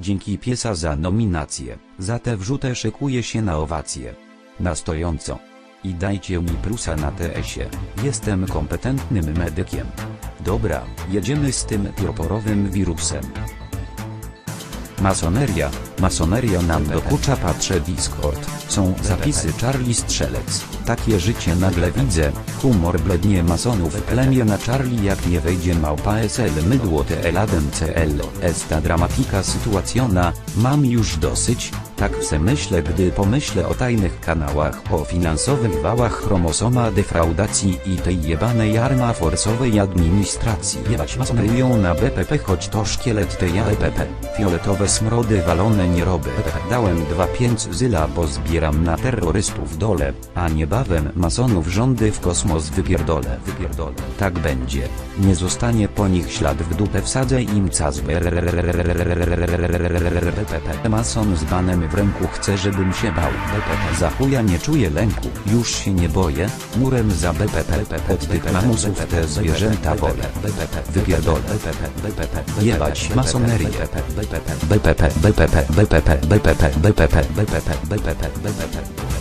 Dzięki piesa za nominację. Za tę wrzutę szykuje się na owację. Na stojąco. I dajcie mi plusa na TS-ie. Jestem kompetentnym medykiem. Dobra, jedziemy z tym pioporowym wirusem. Masoneria, masoneria nam dokucza patrzę Discord, są zapisy Charlie Strzelec, takie życie nagle widzę, humor blednie masonów plemię na Charlie jak nie wejdzie małpa SL mydło TL Adem CL, esta dramatika sytuacjona, mam już dosyć, tak se myślę gdy pomyślę o tajnych kanałach, o finansowych wałach chromosoma defraudacji i tej jebanej arma forsowej administracji jebać masonerią na BPP choć to szkielet tej APP, fioletowe smrody walone nie robię, dałem 2-5 zyla bo zbieram na terrorystów dole, a niebawem masonów rządy w kosmos wypierdolę, wypierdolę, tak będzie, nie zostanie po nich ślad w dupę wsadzę im cas Mason z banem w ręku chce żebym się bał BPP za chuja nie czuję lęku Już się nie boję Murem za BPP Od tych mamusów te zwierzęta wolę Wypierdolę Jebać masonerię BPP BPP BPP BPP BPP BPP BPP BPP